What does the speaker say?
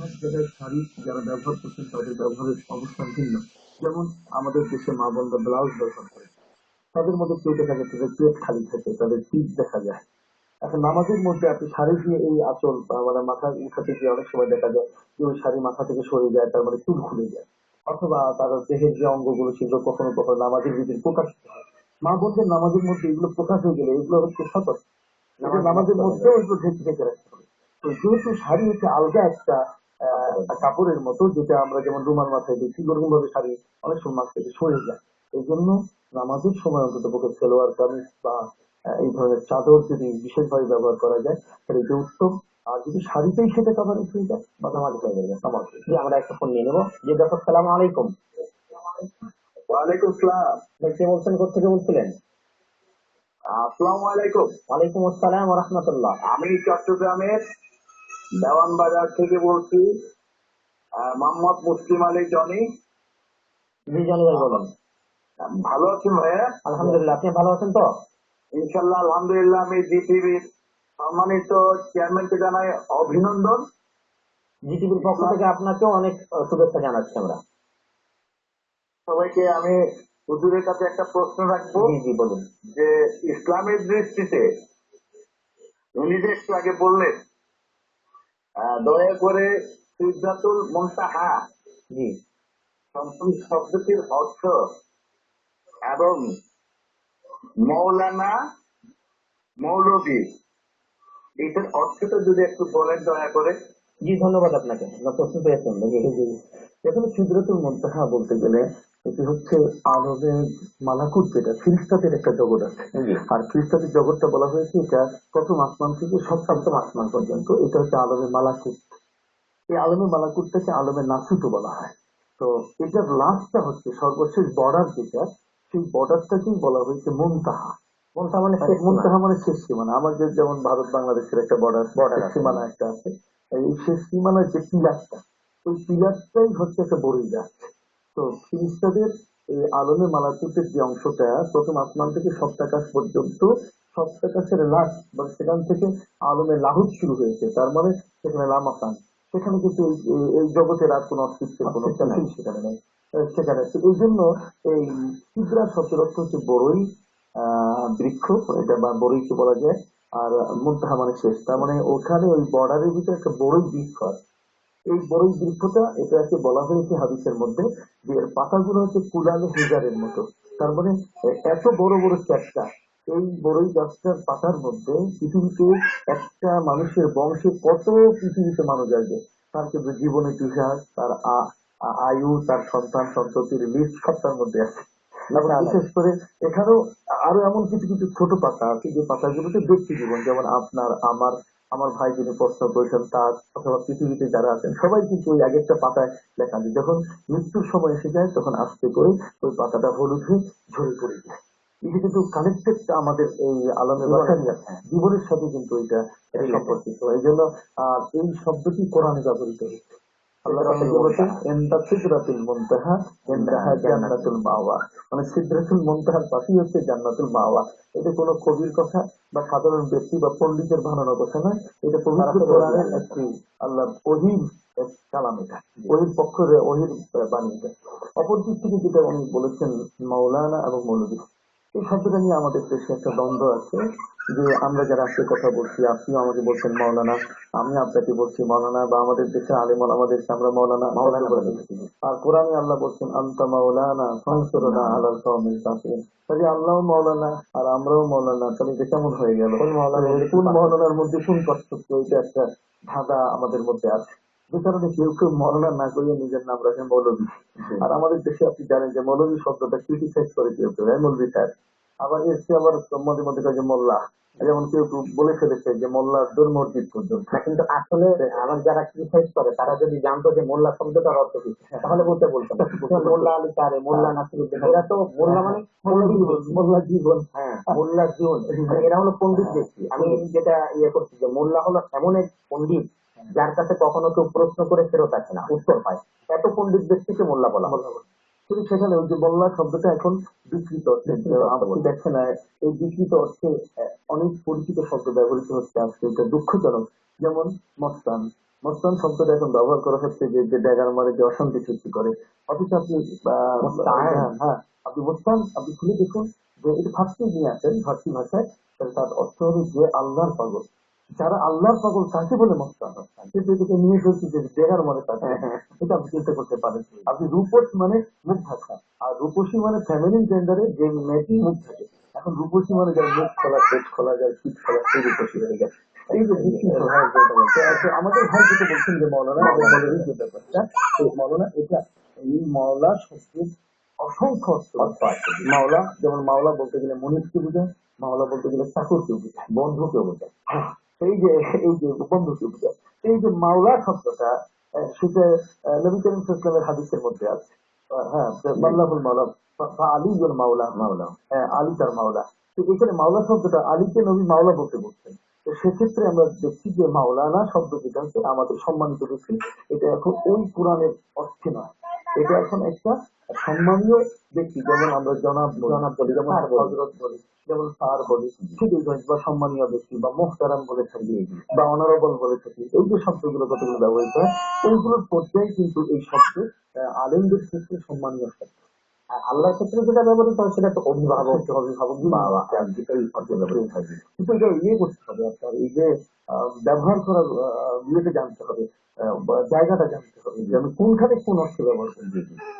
সব জায়গায় শাড়ি যারা ব্যবহার করছেন তাদের ব্যবহারের অবস্থান ভিন্ন। যেমন আমাদের দেশে মা বোনরা ব্লাউজ ব্যবহার করে। তাদের মধ্যে কেউ দেখা যাচ্ছে যে পেট খালি থাকে তাদের পিঠ দেখা যায়। এখন নামাজের মধ্যে আপনি শাড়ি দিয়ে এই আঁচল বা মানে মাথা উঠাতে গিয়ে অনেক সময় দেখা যায় যে ওই শাড়ি মাথা থেকে সরে যায় তার মানে চুল খুলে যায়। অথবা তার দেহের যে অঙ্গগুলো সেগুলো কখনো কখনো নামাজের ভিতরে প্রকাশিত হয় মা বোনদের নামাজের মধ্যে এগুলো প্রকাশ হয়ে গেলে এগুলো হচ্ছে সতর্ক। নামাজের মধ্যেও এগুলো ঢেকে ঢেকে রাখতে হবে। তো যেহেতু শাড়ি হচ্ছে আলগা একটা কাপড়ের মতো যেটা আমরা যেমন রুমাল মাথায় দেখি ওরকম ভাবে শাড়ি অনেক সময় মাছ থেকে সরে যায়। এই জন্য নামাজের সময় অন্তত পক্ষে সেলোয়ার কামিজ বা এই ধরনের চাদর যদি বিশেষভাবে ব্যবহার করা যায় তাহলে এটা উত্তম। আর যদি শাড়িতেই সেটা কাভারেজ হয়ে যায় বা নামাজ হয়ে যাবে নামাজ জি আমরা একটা ফোন নিয়ে নেব। জি দর্শক সালাম আলাইকুম। ওয়ালাইকুম ভাই কে বলছেন? কোথেকে বলছিলেন? আসসালামু আলাইকুম। ওয়ালাইকুম আসসালাম রহমতুল্লাহ। আমি চট্টগ্রামের দেওয়ান বাজার থেকে বলছি মোহাম্মদ মুসলিম আলী জনি। জি জানি ভাই বলুন। ভালো আছেন ভাইয়া? আলহামদুলিল্লাহ আপনি ভালো আছেন তো? ইনশাল্লাহ আলহামদুলিল্লাহ আমি জিটিভির সম্মানিত চেয়ারম্যানকে জানাই অভিনন্দন। জিটিভির পক্ষ থেকে আপনাকেও অনেক শুভেচ্ছা জানাচ্ছি আমরা। সবাইকে আমি হুজুরের কাছে একটা প্রশ্ন রাখব। বলুন। যে ইসলামের দৃষ্টিতে উনি যে একটু আগে বললেন দয়া করে সিদ্ধাতুল মুনতাহা জি শব্দটির অর্থ এবং মৌলানা মৌলবী এটার অর্থটা যদি একটু বলেন দয়া করে। জি ধন্যবাদ আপনাকে। আপনার প্রশ্ন পেয়েছেন এখানে সিদ্ধাতুল মুনতাহা বলতে গেলে এটি হচ্ছে আরবের মালাকুত যেটা ফিরিস্তাদের একটা জগৎ আছে। আর ফিরিস্তাদের জগৎটা বলা হয়েছে এটা প্রথম আসমান থেকে সপ্তম আসমান পর্যন্ত। এটা হচ্ছে আলমে মালাকুট এই আলমে মালাকুতটাকে আলমে নাসুতো বলা হয়। তো এটার লাস্টটা হচ্ছে সর্বশেষ বর্ডার যেটা সেই বর্ডারটাকেই বলা হয়েছে মুনতাহা। কোনটা মানে? মুনতাহা মানে শেষ সীমানা। আমাদের যেমন ভারত বাংলাদেশের একটা বর্ডার আছে। সীমানা একটা আছে। এই শেষ সীমানার যে পিলারটা ওই পিলারটাই হচ্ছে একটা বড়ই গাছ তো ফিরিস্তাদের এই আলমে মালাকুতের যে অংশটা প্রথম আসমান থেকে সপ্তাকাশ পর্যন্ত সপ্তাকাশের লাশ মানে সেখান থেকে আলমে লাহুদ শুরু হয়েছে। তার মানে সেখানে লামাকান সেখানে কিন্তু এই- জগতের আর কোনো অস্তিত্বের কোনো কিছুই সেখানে নেই। সেখানে এই জন্য এই সিদ্রা অর্থ হচ্ছে বড়ই আহ বৃক্ষ এটা বা বড়ইকে বলা যায় আর মুদ্রা মানে শেষ। তার মানে ওখানে ওই বর্ডারের ভিতরে একটা বড়ই বৃক্ষ আছে। এই বড়ই বৃক্ষটা এটাকে বলা হয়েছে হাদিসের মধ্যে পাতাগুলো হচ্ছে কুলালে হেজারের মতো তার মানে এত বড় বড় চ্যাপটা এই বড়ই গাছটার পাতার মধ্যে পৃথিবীতে একটা মানুষের বংশে কত পৃথিবীতে মানুষ আসবে? তার কিন্তু জীবনে তুষার তার আয়ু তার সন্তান সন্ততির লিস্ট সবটার মধ্যে আছে। বিশেষ করে এখানেও আরও এমন কিছু কিছু ছোট পাতা আছে যে পাতাগুলোতে ব্যক্তি জীবন যেমন আপনার আমার আমার ভাই যিনি প্রশ্ন করেছেন তার অথবা পৃথিবীতে যারা আছেন সবাই কিন্তু ওই এক একটা পাতায় লেখা আছে যখন মৃত্যুর সময় এসে যায় তখন আস্তে করে ওই পাতাটা হলুদ হয়ে ঝরে পড়ে যায়। এটা কিন্তু কানেক্টেডটা আমাদের এই আলমের জীবনের সাথে। কিন্তু এটা সম্পর্কিত। এই জন্য আহ, এই শব্দটি কোরআনে ব্যবহৃত হয়েছে। আল্লাহ সিদরাতুল তাআলা বলেছেন ইনদা সিদরাতুল মুনতাহা ইনদাহা জান্নাতুল মাওয়া। মানে সিদরাতুল মুনতাহার পাশেই হচ্ছে জান্নাতুল মাওয়া। এটা কোনো কবির কথা বা সাধারণ ব্যক্তি বা পণ্ডিতের বানানোর কথা নয়। এটা পবিত্র কোরআনের আল্লাহ। একটি আল্লাহ ওহির কালাম এটা। ওহির পক্ষে ওহির বাণী এটা। অপর দিক থেকে যেটা উনি বলেছেন মাওলানা এবং মৌলবী। এই শব্দটা নিয়ে আমাদের দেশে একটা দ্বন্দ্ব আছে যে আমরা যারা আজকে কথা বলছি আপনিও আমাকে বলছেন মাওলানা আমি আপনাকে বলছি মাওলানা বা আমাদের দেশে আলেম আমাদেরকে আমরা মাওলানা মাওলানা বলে থাকি। আর কোরআনে আল্লাহ বলছেন আন্তা মাওলানা ফানসুরনা আলাল কওমিল কাফিরিন তাহলে আল্লাহও মাওলানা আর আমরাও মাওলানা তাহলে এটা কেমন হয়ে গেল? কোন মাওলানা? কোন মাওলানার মধ্যে কোন পার্থক্য? এটা একটা ধাঁধা আমাদের মধ্যে আছে। যে কারণে কেউ কেউ মৌলানা না করিয়ে নিজের নাম রাখেন মৌলবী আর আমাদের দেশে আপনি জানেন যে মৌলবী শব্দটা ক্রিটিসাইজ করে কেউ কেউ হ্যাঁ মৌলবী সাহেব আবার এসে আবার মধ্যে মধ্যে যে মোল্লা যেমন কেউ কেউ বলে ফেলেছে যে মোল্লা দোর মসজিদ পর্যন্ত। কিন্তু আসলে আমার যারা ক্রিটিসাইজ করে তারা যদি জানতো যে মোল্লা শব্দটার অর্থ কি তাহলে বলতে বলতো মোল্লা আলী কারে মোল্লা নাসিরুদ্দিন এরা তো মোল্লা মানে মোল্লা জীবন। হ্যাঁ মোল্লা জীবন। মানে এরা হলো পন্ডিত ব্যক্তি। আমি যেটা ইয়ে করছি যে মোল্লা হলো এমন এক পণ্ডিত যার কাছে কখনো কেউ প্রশ্ন করে ফেরত আসে না উত্তর পায়। এত পণ্ডিত ব্যক্তিকে মোল্লা বলা কিন্তু সেখানে ওই যে মোল্লা শব্দটা এখন বিকৃত অর্থে আপনি দেখেন এই বিকৃত অর্থে অনেক পরিচিত শব্দ ব্যবহৃত হচ্ছে আজকে। এটা দুঃখজনক। যেমন মস্তান। মস্তান শব্দটা এখন ব্যবহার করা হচ্ছে যে যে ড্যাগার মারে যে অশান্তি সৃষ্টি করে। অথচ আপনি হ্যাঁ, হ্যাঁ। আপনি মস্তান আপনি খুলে দেখুন যে এটা ফার্সি নিয়ে আসেন ফার্সি ভাষায় তার অর্থ হবে যে আল্লাহর পাগল। যারা আল্লাহর পাগল তাকে বলে কিন্তু এটাকে নিয়ে এসেছি যে ড্যাগার মানে তাকে এটা আপনি চিন্তা করতে পারেন। আপনি রূপস মানে মুখ ঢাকা। আর রূপসী মানে ফ্যামিলি জেন্ডারে যে মেয়েটি মুখ থাকে এখন রূপসী মানে যার মুখ খোলা পেট খোলা যায় পিঠ খোলা সেই রূপসী হয়ে যায় এই যে বিস্মিত ভাই যেটা বলছে আচ্ছা, আমাদের ভাই যেটা বলছেন যে মৌলানা যে ব্যাপারটা মৌলানা এটা এই মাওলা শব্দের অসংখ্য অর্থ আছে মাওলা যেমন মাওলা বলতে গেলে মনিষকে বোঝায় মাওলা বলতে গেলে চাকরকে বোঝায় বন্ধুকে বোঝায়। এই যে এই যে বন্ধুকে বোঝায় এই যে মাওলা শব্দটা সেটা নবী করিম ইসলামের হাদিসের মধ্যে আছে। হ্যাঁ মাল্লাহুল মাওলা, ফা আলিউল মাওলা মাওলা হ্যাঁ আলী তার মাওলা। তো এখানে মাওলা শব্দটা আলীকে নবী মাওলা বলতে বলছেন। তো সেক্ষেত্রে আমরা দেখছি যে মাওলানা শব্দ যেটা হচ্ছে আমাদের সম্মানিত ব্যক্তি। এটা এখন ওই কোরআনের অর্থে নয়। এটা এখন একটা সম্মানীয় ব্যক্তি যেমন আমরা জনাব জনাব বলি যেমন হজরত বলি। যেমন স্যার বলি এই বা সম্মানীয় ব্যক্তি বা মোহতারাম বলে থাকি বা অনারেবল বলে থাকি এই যে শব্দগুলো কতগুলো ব্যবহৃত হয় এইগুলোর পর্যায়ে কিন্তু এই শব্দ আলেমদের ক্ষেত্রে সম্মানীয় শব্দ। আর আল্লাহর ক্ষেত্রে যেটা ব্যবহৃত হয় সেটা একটা অভিভাবক অভিভাবক বাবা যেটাই ব্যবহৃত হয়। কিন্তু এটা ইয়ে করতে হবে আপনার এই যে ব্যবহার করার ইয়েটা জানতে হবে জায়গাটা জানতে হবে যে আমি কোনখানে কোন অর্থে ব্যবহার করছি